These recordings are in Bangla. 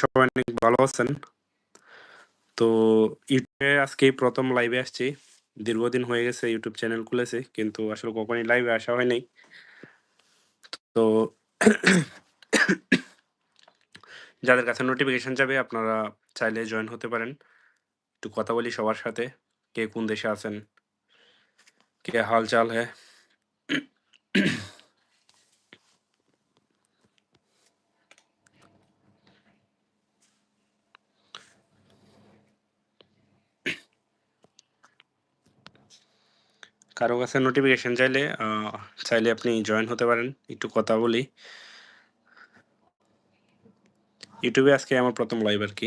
সবাই অনেক ভালো আছেন। তো ইউটিউবে আজকে প্রথম লাইভে আসছি। দীর্ঘদিন হয়ে গেছে ইউটিউব চ্যানেল খুলেছে, কিন্তু আসলে কখনই লাইভে আসা হয় নাই। তো যাদের কাছে নোটিফিকেশন যাবে, আপনারা চাইলে জয়েন হতে পারেন। একটু কথা বলি সবার সাথে, কে কোন দেশে আছেন, কে হালচাল হ্যাঁ। কারও কাছে নোটিফিকেশন চাইলে চাইলে আপনি জয়েন হতে পারেন। একটু কথা বলি। ইউটিউবে আজকে আমার প্রথম লাইভ আরকি।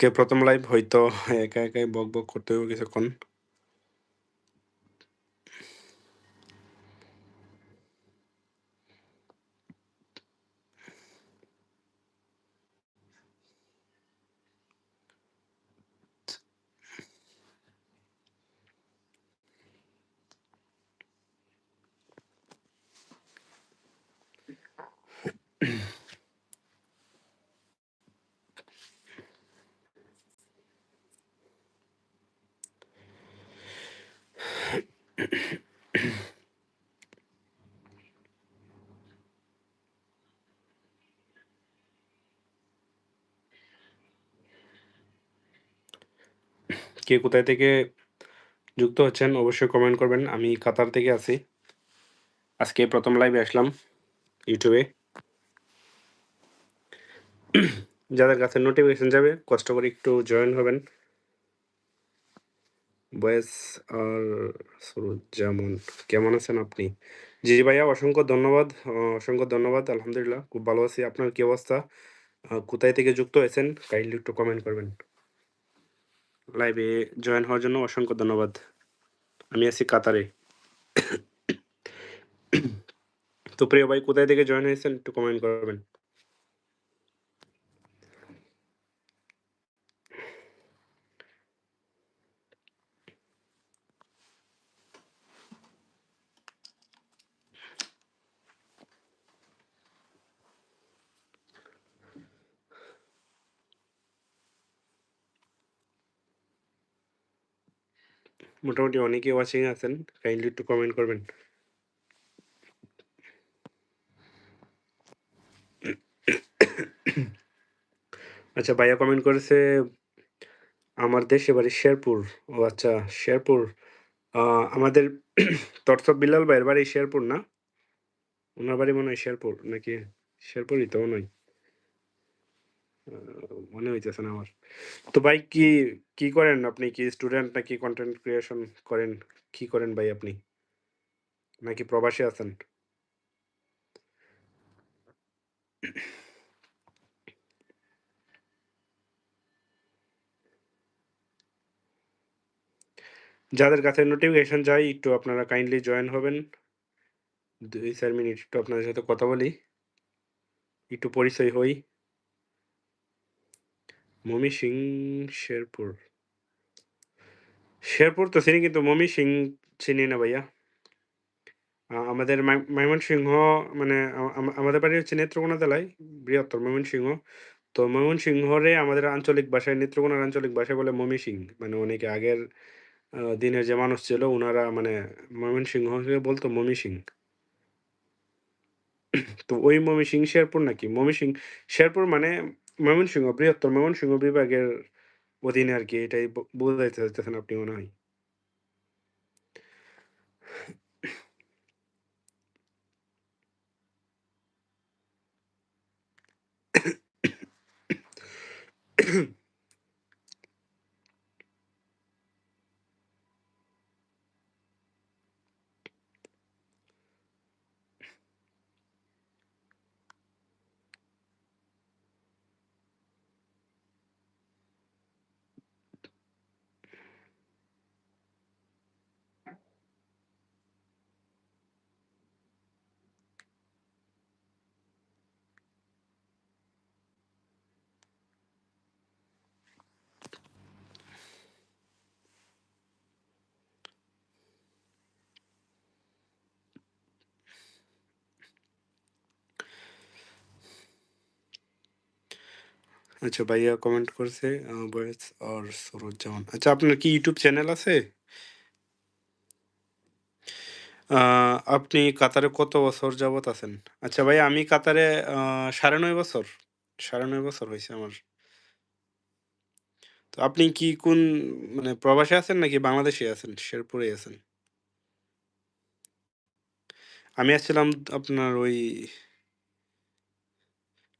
আজকে প্রথম লাইভ হয়তো একা একাই বকবক করতে হবে কিছুক্ষণ। কে কোথায় থেকে যুক্ত হচ্ছেন অবশ্যই কমেন্ট করবেন। আমি কাতার থেকে আছি। আজকে প্রথম লাইভে আসলাম ইউটিউবে। যাদের কাছে নোটিফিকেশন যাবে, কষ্ট করে একটু জয়েন হবেন। বয়েস, আর সুরুজ্জামান কেমন আছেন আপনি? জি জি ভাইয়া, অসংখ্য ধন্যবাদ। অসংখ্য ধন্যবাদ। আলহামদুলিল্লাহ, খুব ভালো আছি। আপনার কি অবস্থা? কোথায় থেকে যুক্ত হয়েছেন? কাইন্ডলি একটু কমেন্ট করবেন। লাইভে জয়েন হওয়ার জন্য অসংখ্য ধন্যবাদ। আমি আছি কাতারে। তো প্রিয় ভাই, কোথায় থেকে জয়েন হয়েছেন একটু কমেন্ট করবেন। মোটামুটি অনেকেই ওয়াচিং আছেন। কাইন্ডলি একটু কমেন্ট করবেন। আচ্ছা ভাইয়া কমেন্ট করেছে, আমার দেশে বাড়ি শেরপুর। ও আচ্ছা শেরপুর। আমাদের তরসব বিল্লাল ভাইয়ের বাড়ি শেরপুর না? ওনার বাড়ি মনে হয় শেরপুর, নাকি? শেরপুরই তো। আ মনে হইতেছে না আমার। তো ভাই কি, কি করেন আপনি? কি স্টুডেন্ট নাকি কন্টেন্ট ক্রিয়েশন করেন? কি করেন ভাই আপনি? নাকি প্রবাসী আছেন? যাদের কাছে নোটিফিকেশন যায় একটু আপনারা কাইন্ডলি জয়েন হবেন। ২-৪ মিনিট একটু আপনাদের সাথে কথা বলি। একটু পরিচয় হই। ময়মনসিং শেরপুর। শেরপুর তো চিনি কিন্তু মমি সিং চিনি না ভাইয়া। আমাদের ময়মনসিংহ মানে আমাদের বাড়ি হচ্ছে নেত্রকোনা জেলায়, বৃহত্তর ময়মনসিংহ। তো ময়মনসিংহরে আমাদের আঞ্চলিক ভাষায় নেত্রকোনার আঞ্চলিক ভাষায় বলে মমি সিং মানে অনেকে আগের দিনের যে মানুষ ছিল ওনারা মানে ময়মনসিংহকে মমি সিং তো ওই মমি সিং শেরপুর নাকি? মমি সিং শেরপুর মানে ময়মনসিংহ বৃহত্তর ময়মনসিংহ বিভাগের অধীনে আর কি এটাই বোঝাইতে চাইতেছেন আপনি মনে হয়? আচ্ছা ভাইয়া কমেন্ট করছে আ বয়েস অর সরুজ্জামান। আচ্ছা আপনার কি ইউটিউব চ্যানেল আছে? আপনি কাতারে কত বছর যাবৎ আছেন? আচ্ছা ভাই আমি কাতারে সাড়ে নয় বছর। ৯.৫ বছর হয়েছে আমার। তো আপনি কি কোন মানে প্রবাসে আছেন নাকি বাংলাদেশে আছেন? শেরপুরেই আছেন? আমি আসছিলাম আপনার ওই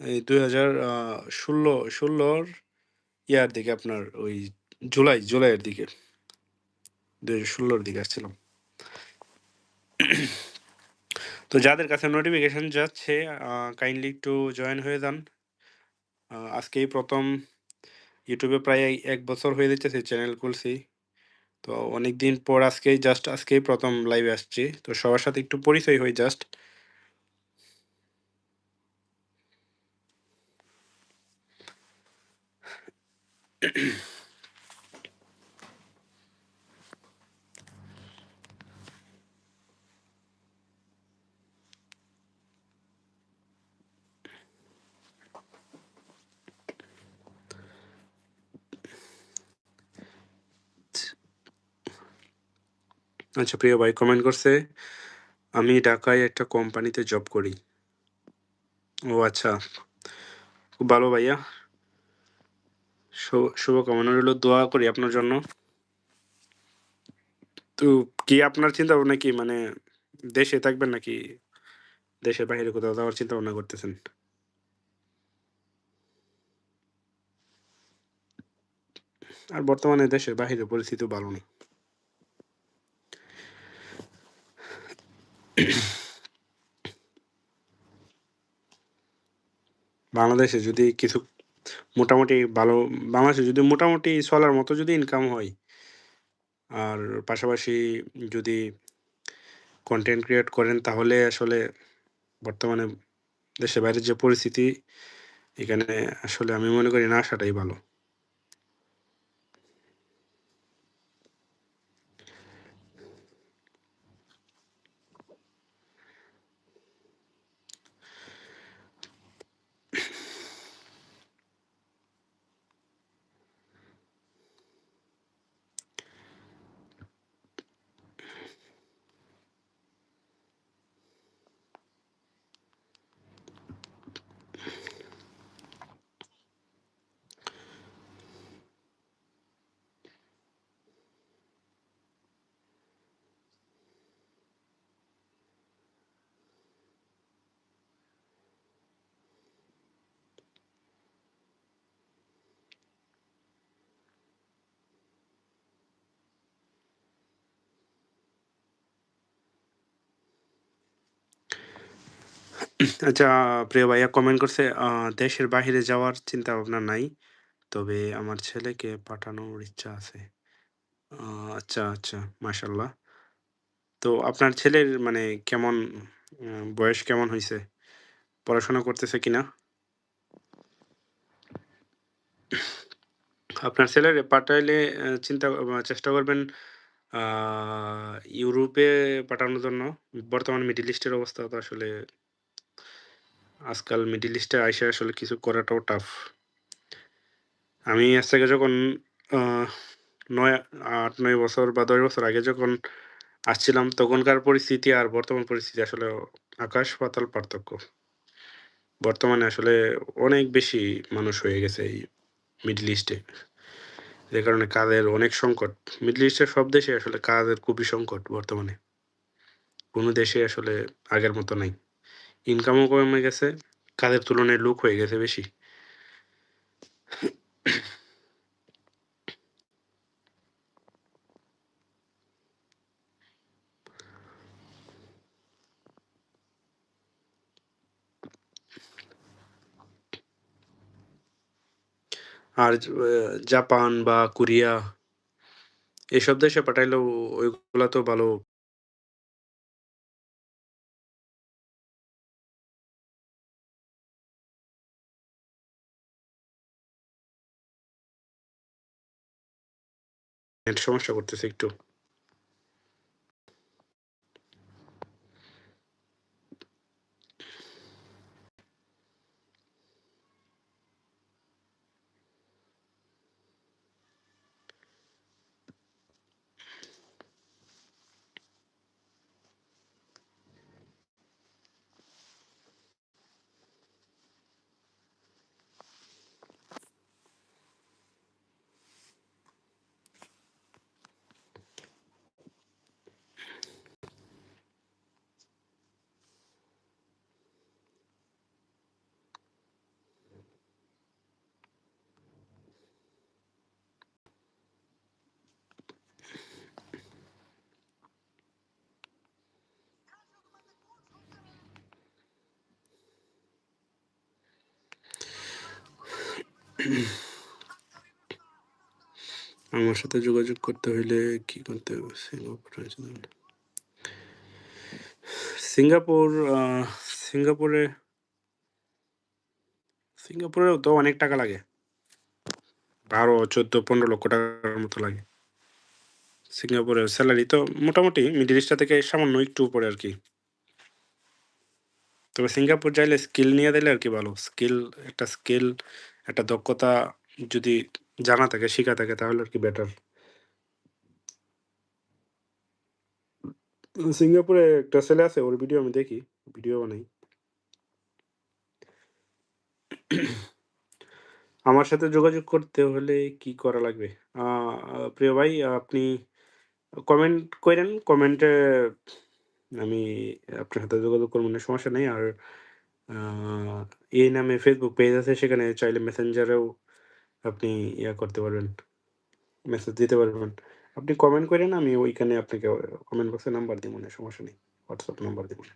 এই ২০০০ আ ১৬ ১৬ র ইয়ার দিকে আপনার ওই জুলাই, জুলাইয়ের দিকে। ২০১৬ র দিকে আসছিলাম। তো যাদের কাছে নোটিফিকেশন যাচ্ছে কাইন্ডলি একটু জয়েন হয়ে যান। আজকেই প্রথম ইউটিউবে প্রায় এক বছর হয়ে যাইতেছে চ্যানেল খুলছি। তো অনেকদিন পর আজকেই জাস্ট আজকেই প্রথম লাইভে আসছি। তো সবার সাথে একটু পরিচয় হই জাস্ট। আচ্ছা প্রিয় ভাই কমেন্ট করছে, "আমি ঢাকায় একটা কোম্পানিতে জব করি।" ও আচ্ছা। খুব ভালো ভাইয়া। শুভকামনা রইল। দোয়া করি আপনার জন্য। তো কি আপনার চিন্তা ভাবনা কি মানে দেশে থাকবেন নাকি দেশের বাহিরে কোথাও যাওয়ার চিন্তা ভাবনা করতেছেন? আর বর্তমানে দেশের বাহিরে পরিস্থিতিও ভালো নেই। বাংলাদেশে যদি কিছু মোটামুটি ভালো, বাংলাদেশে যদি মোটামুটি চলার মতো যদি ইনকাম হয়, আর পাশাপাশি যদি কন্টেন্ট ক্রিয়েট করেন, তাহলে আসলে বর্তমানে দেশের বাইরের যে পরিস্থিতি, এখানে আসলে আমি মনে করি না আসাটাই ভালো। আচ্ছা প্রিয় ভাইয়া কমেন্ট করছে, "দেশের বাহিরে যাওয়ার চিন্তাভাবনা নাই। তবে আমার ছেলেকে পাঠানোর ইচ্ছা আছে।" আচ্ছা, আচ্ছা মাশাআল্লাহ। তো আপনার ছেলের মানে কেমন বয়স কেমন হইছে? পড়াশোনা করতেছে কিনা? আপনার ছেলেরে পাঠাইলে চিন্তা চেষ্টা করবেন ইউরোপে পাঠানোর জন্য। বর্তমান মিডল ইস্টের অবস্থা তো আসলে আজকাল মিডল ইস্টে আইসা আসলে কিছু করাটাও টাফ। আমি আজ থেকে যখন আ ৯ ৮-৯ বছর বা ১০ বছর আগে যখন আসছিলাম, তখনকার পরিস্থিতি আর বর্তমান পরিস্থিতি আসলে আকাশ-পাতাল পার্থক্য। বর্তমানে আসলে অনেক বেশি মানুষ হয়ে গেছে এই মিডল ইস্টে। যে কারণে কাজের অনেক সংকট। মিডল ইস্টের সব দেশে আসলে কাজের খুবই সংকট বর্তমানে। কোনো দেশে আসলে আগের মতো নাই। ইনকামও কমে গেছে, কাজের তুলনায় লুক হয়ে গেছে বেশি। আর জাপান বা কোরিয়া এসব দেশে পাঠাইলেও ওইগুলা তো ভালো সমস্যা করতেছে একটু। আমার সাথে যোগাযোগ করতে হইলে কি করতে হবে? সিঙ্গাপুর সিঙ্গাপুর সিঙ্গাপুরে সিঙ্গাপুরেও তো অনেক টাকা লাগে। ১২, ১৪, ১৫ লক্ষ টাকার মতো লাগে। সিঙ্গাপুরের স্যালারি তো মোটামুটি মিডিল ইস্টটা থেকে সামান্য একটু উপরে আর কি তবে সিঙ্গাপুর যাইলে স্কিল নিয়ে দিলে আর কি ভালো। স্কিল একটা স্কিল, একটা দক্ষতা যদি জানা থাকে, শিখা থাকে তাহলে আর কি বেটার। সিঙ্গাপুরে একটা ছেলে আছে ওর ভিডিও আমি দেখি, ভিডিও বানাই। আমার সাথে যোগাযোগ করতে হলে কি করা লাগবে? প্রিয় ভাই আপনি কমেন্ট কইরেন। কমেন্টে আমি আপনার সাথে যোগাযোগ করব সমস্যা নেই আর এই নামে ফেসবুক পেজ আছে সেখানে চাইলে মেসেঞ্জারেও আপনি ইয়া করতে পারবেন। মেসেজ দিতে পারবেন। আপনি কমেন্ট করেন আমি ওইখানে আপনাকে কমেন্ট বক্সে নাম্বার দিব না সমস্যা নেই। হোয়াটসঅ্যাপ নাম্বার দিমুনে।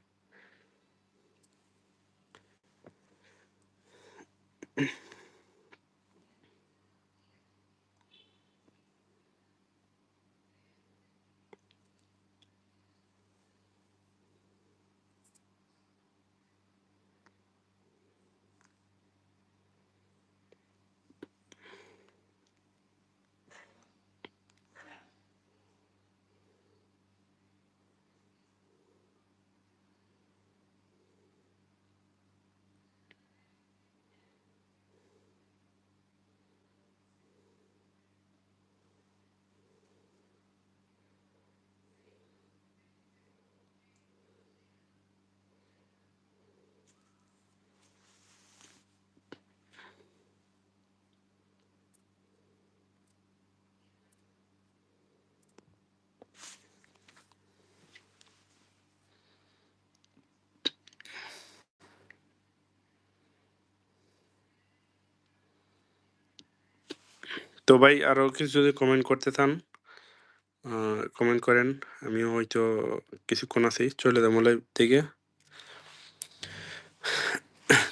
তো ভাই আরও কিছু যদি কমেন্ট করতে চান কমেন্ট করেন। আমিও হয়তো কিছুক্ষণ আছি, চলে যাব থেকে।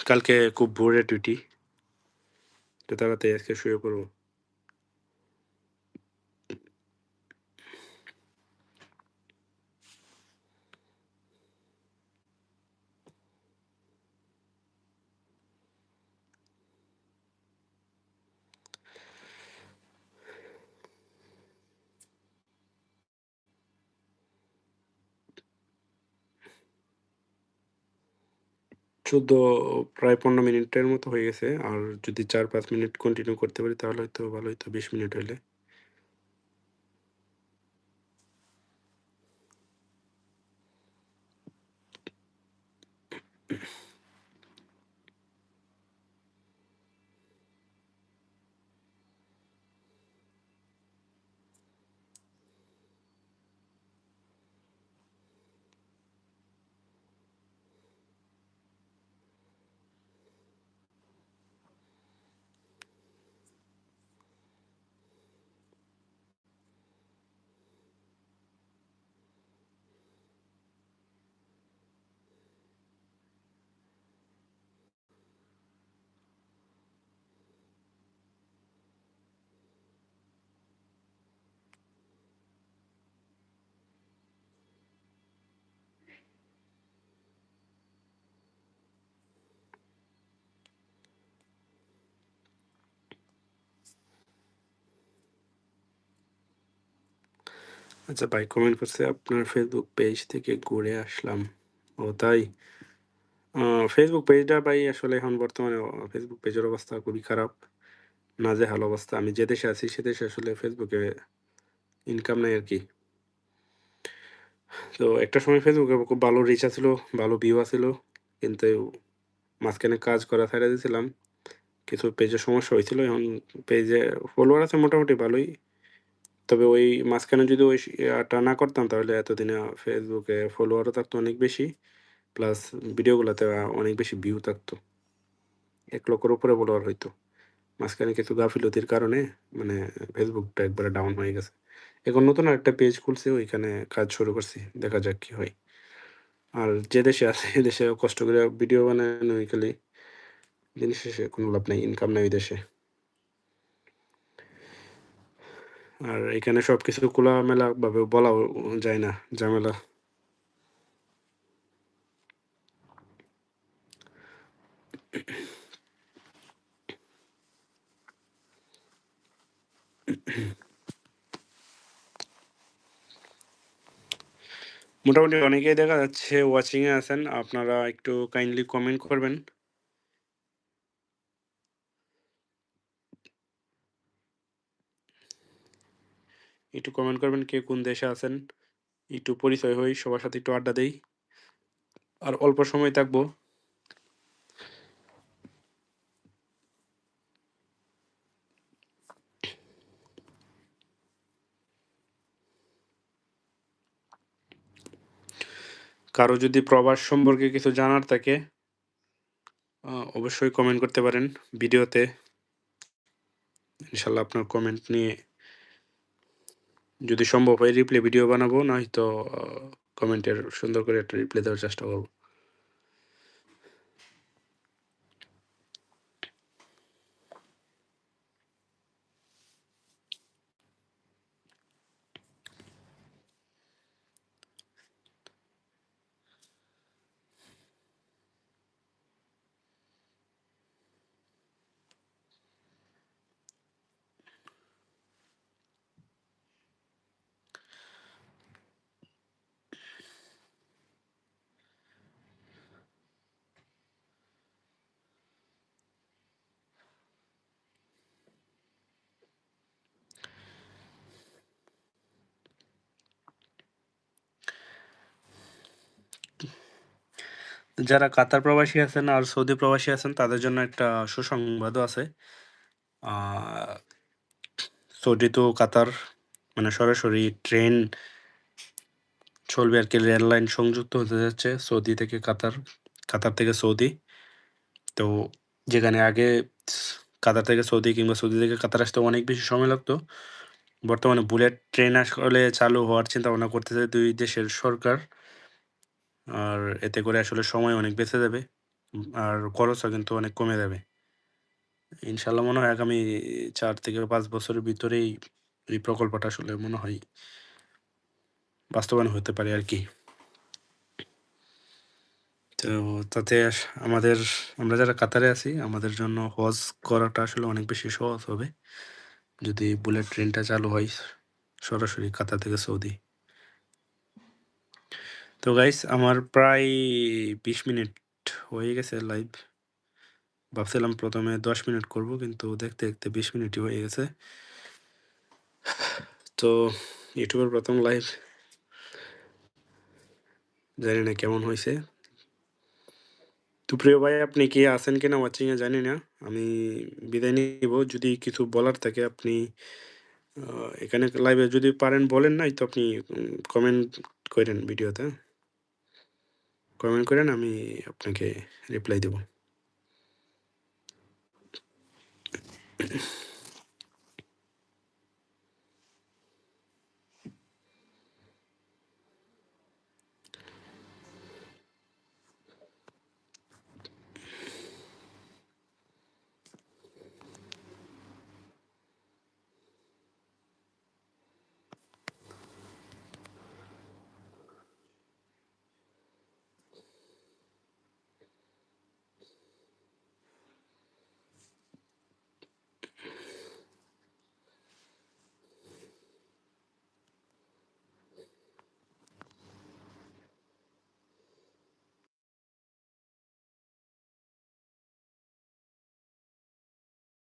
কালকে খুব ভোরে ডিউটি। তো তাড়াতাড়ি আজকে শুয়ে পড়ব। ১৪ প্রায় ১৫ মিনিটের মতো হয়ে গেছে। আর যদি ৪-৫ মিনিট কন্টিনিউ করতে পারি, তাহলে হয়তো ভালো হইতো ২০ মিনিট হইলে। আচ্ছা ভাই কমেন্ট করছে আপনার ফেসবুক পেজ থেকে ঘুরে আসলাম। ও তাই? ফেসবুক পেজটা ভাই আসলে এখন বর্তমানে ফেসবুক পেজের অবস্থা খুবই খারাপ। নাজেহাল অবস্থা। আমি যে দেশে আছি সে দেশে আসলে ফেসবুকে ইনকাম নাই আরকি। তো একটা সময় ফেসবুকে খুব ভালো রিচ আছিল, ভালো ভিউ আছিল। কিন্তু মাঝখানে কাজ করা ছাইড়া দিয়েছিলাম কিছু পেজে সমস্যা হয়েছিল। এখন পেজে ফলোয়ার আছে মোটামুটি ভালোই। তবে ওই মাঝখানে যদি ওই ইয়াটা না করতাম তাহলে এতদিনে ফেসবুকে ফলোয়ারও থাকতো অনেক বেশি। প্লাস ভিডিওগুলোতে অনেক বেশি ভিউ থাকতো। ১ লক্ষের উপরে ফলোয়ার হইতো। মাঝখানে কিছু গাফিলতির কারণে মানে ফেসবুকটা একবারে ডাউন হয়ে গেছে। এখন নতুন আরেকটা পেজ খুলছি ওইখানে কাজ শুরু করছি। দেখা যাক কি হয়। আর যে দেশে আছে সে দেশে কষ্ট করে ভিডিও বানানো খালি। দিন শেষে কোনো লাভ নাই, ইনকাম নাই ওই দেশে। আর এখানে সবকিছু খোলামেলাভাবে বলাও যায় না, ঝামেলা। মোটামুটি অনেকেই দেখা যাচ্ছে ওয়াচিংয়ে আছেন, আপনারা একটু কাইন্ডলি কমেন্ট করবেন। একটু কমেন্ট করবেন কে কোন দেশে আছেন। একটু পরিচয় হই, সবার সাথে একটু আড্ডা দেই। আর অল্প সময় থাকব। কারও যদি প্রবাস সম্পর্কে কিছু জানার থাকে অবশ্যই কমেন্ট করতে পারেন ভিডিওতে। ইনশাল্লাহ আপনার কমেন্ট নিয়ে যদি সম্ভব হয় রিপ্লে ভিডিও বানাবো নয়তো কমেন্টের সুন্দর করে একটা রিপ্লে দেওয়ার চেষ্টা করব। যারা কাতার প্রবাসী আছেন আর সৌদি প্রবাসী আছেন, তাদের জন্য একটা সুসংবাদও আছে। সৌদি তো কাতার মানে সরাসরি ট্রেন চলবে আর কি, রেল লাইন সংযুক্ত হতে যাচ্ছে সৌদি থেকে কাতার কাতার থেকে সৌদি। তো যেখানে আগে কাতার থেকে সৌদি কিংবা সৌদি থেকে কাতার আসতে অনেক বেশি সময় লাগতো। বর্তমানে বুলেট ট্রেন আসলে চালু হওয়ার চিন্তা ভাবনা করতেছে দুই দেশের সরকার। আর এতে করে আসলে সময় অনেক বেঁচে যাবে, আর খরচও কিন্তু অনেক কমে যাবে। ইনশাল্লাহ মনে হয় আগামী চার থেকে পাঁচ বছরের ভিতরেই এই প্রকল্পটা আসলে মনে হয় বাস্তবায়ন হতে পারে আর কি। তো তাতে আমাদের, আমরা যারা কাতারে আছি, আমাদের জন্য হজ করাটা আসলে অনেক বেশি সহজ হবে। যদি বুলেট ট্রেনটা চালু হয়, সরাসরি কাতার থেকে সৌদি। তো গাইস আমার প্রায় বিশ মিনিট হয়ে গেছে লাইভ ভাবছিলাম প্রথমে দশ মিনিট করব, কিন্তু দেখতে দেখতে বিশ মিনিটই হয়ে গেছে। তো ইউটিউবের প্রথম লাইভ জানি না কেমন হয়েছে। তো প্রিয় ভাই, আপনি কি আছেন কিনা ওয়াচিংয়ে জানি না। আমি বিদায় নিব। যদি কিছু বলার থাকে আপনি এখানে লাইভে যদি পারেন বলেন নাই, তো আপনি কমেন্ট করেন ভিডিওতে কমেন্ট করেন আমি আপনাকে রিপ্লাই দেব।